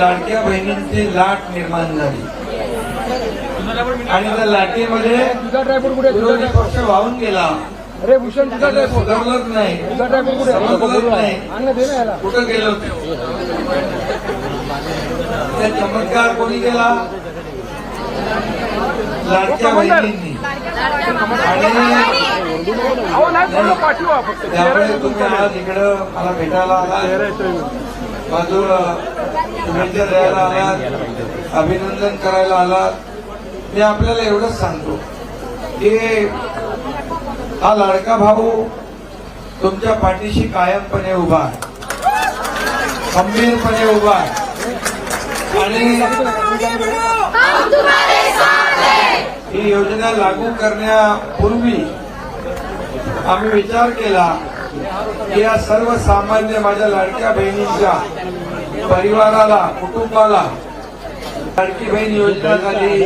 लाडक्या बहिणींची लाट निर्माण झाली. आणि त्या लाटेमध्ये विरोधी पक्ष वाहून गेला. अरे भूषण तुझा सुधारलंच नाही. कुठं गेलो त्या चमत्कार कोणी केला? लाडक्या बहिणींनी. आणि त्यामुळे तुम्ही आज इकडं मला भेटायला आलात बाजूला शुभेच्छा द्यायला आलात अभिनंदन करायला आलात मी आपल्याला एवढंच सांगतो की हा लाडका भाऊ तुमच्या पाठीशी कायमपणे उभा आहे. खंबीरपणे उभा आहे. आणि ही योजना लागू करण्यापूर्वी आम्ही विचार केला की या सर्वसामान्य माझ्या लाडक्या बहिणींच्या परिवाराला कुटुंबाला लाडकी बहीण योजना झाली.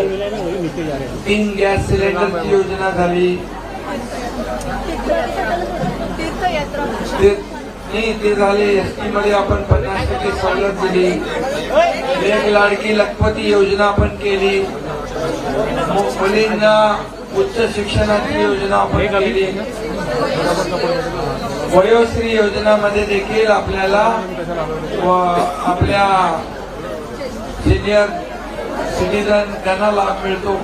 तीन गॅस सिलेंडरची योजना झाली. ते नाही ते झाले. एसटी मध्ये आपण पन्नास टक्के सवलत दिली. एक लाडकी लखपती योजना आपण केली. मुलींना उच्च शिक्षणाची योजना आपण केली. वयोश्री योजनामध्ये देखील आपल्याला व आपल्या सिनियर सिटीजन त्यांना लाभ मिळतो.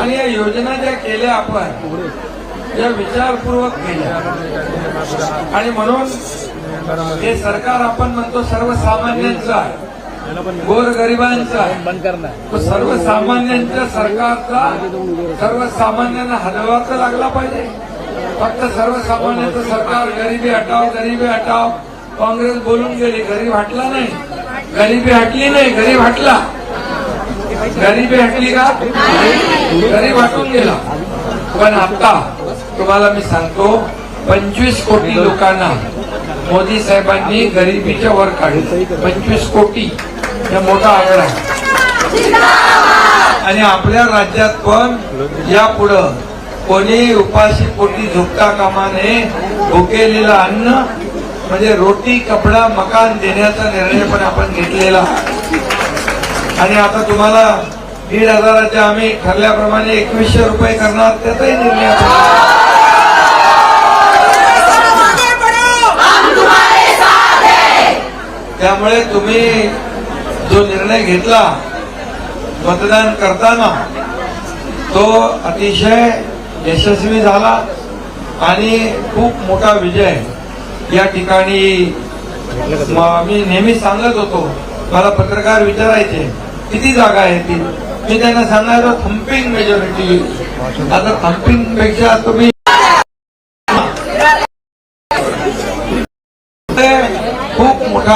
आणि या योजना ज्या केल्या आपण त्या विचारपूर्वक केल्या. आणि म्हणून हे सरकार आपण म्हणतो सर्वसामान्यांचं आहे. गोरगरिबांचं सर्वसामान्यांच्या सरकारचा सर्वसामान्यांना हलवा तर लागला पाहिजे. फक्त सर्वसामान्यांचं सरकार गरिबी हटाव गरिबी हटाव काँग्रेस बोलून गेली गरीब हटला नाही. गरिबी हटली नाही गरीब हटला. गरिबी हटली का? गरीब हटून गेला. पण आता तुम्हाला मी सांगतो पंचवीस कोटी लोकांना मोदी साहेबांनी गरिबीच्या वर काढले. पंचवीस कोटी. हा मोठा आकडा आहे. आणि आपल्या राज्यात पण यापुढं कोणी उपाशी पोटी झुकता कामा नये भुकेलेलं अन्न म्हणजे रोटी कपडा मकान देण्याचा निर्णय पण आपण घेतलेला. आणि आता तुम्हाला दीड हजाराच्या आम्ही ठरल्याप्रमाणे एकवीसशे रुपये करणार त्याचाही निर्णय आपण त्यामुळे तुम्ही जो निर्णय घेतला मतदान करताना तो अतिशय यशस्वी झाला आणि खूप मोठा विजय या ठिकाणी मी नेहमी सांगत होतो मला पत्रकार विचारायचे किती जागा आहे ती? मी त्यांना सांगायचो थम्पिंग मेजॉरिटी आता थम्पिंगपेक्षा तुम्ही खूप मोठा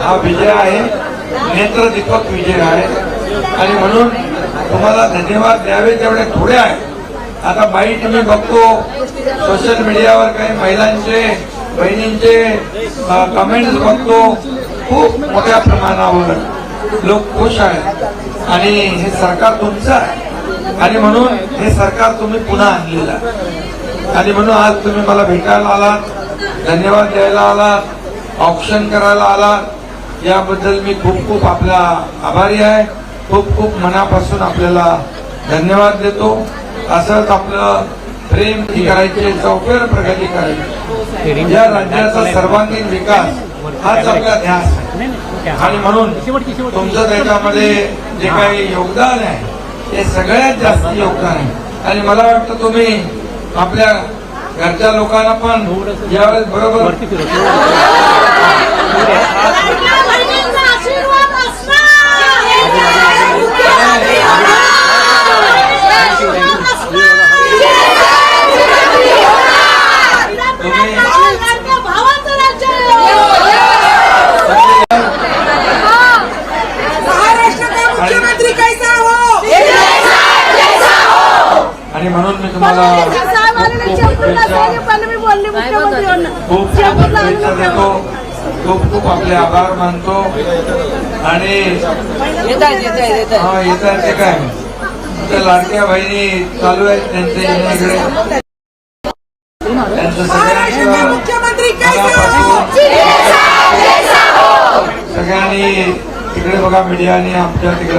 हा विजय आहे. नेत्रदीपक विजय आहे आणि म्हणून तुम्हाला धन्यवाद द्यावे तेवढे थोडे आहे. आता बाई तुम्ही बघतो सोशल मीडियावर काही महिलांचे बहिणींचे कमेंट्स बघतो खूप मोठ्या प्रमाणावर लोक खुश आहेत. आणि हे सरकार तुमचं आहे. आणि म्हणून हे सरकार तुम्ही पुन्हा आणलेलं आहे. आणि म्हणून आज तुम्ही मला भेटायला आलात धन्यवाद द्यायला आलात ऑप्शन करायला आलात याबद्दल मी खूप खूप आपला आभारी आहे. खूप खूप मनापासून आपल्याला धन्यवाद देतो. असंच आपलं प्रेम करायचे चौफेर प्रगती करायची. या राज्याचा सर्वांगीण विकास हाच आपला ध्यास आहे. आणि म्हणून तुमचं त्याच्यामध्ये जे काही योगदान आहे ते सगळ्यात जास्त योगदान आहे. आणि मला वाटतं तुम्ही आपल्या घरच्या लोकांना पण यावेळेस बरोबर महाराष्ट्र का मुख्यमंत्री कैसा हो आणि म्हणून मी तुम्हाला खूप खूप शुभेच्छा देतो. खूप खूप आपले आभार मानतो. आणि हा येत आहे ते काय? त्या लाडक्या बहिणी चालू आहेत त्यांचे इकडे. त्यांचं सगळ्यांचं हो सगळ्यांनी तिकडे बघा मीडिया आणि आमच्या तिकडे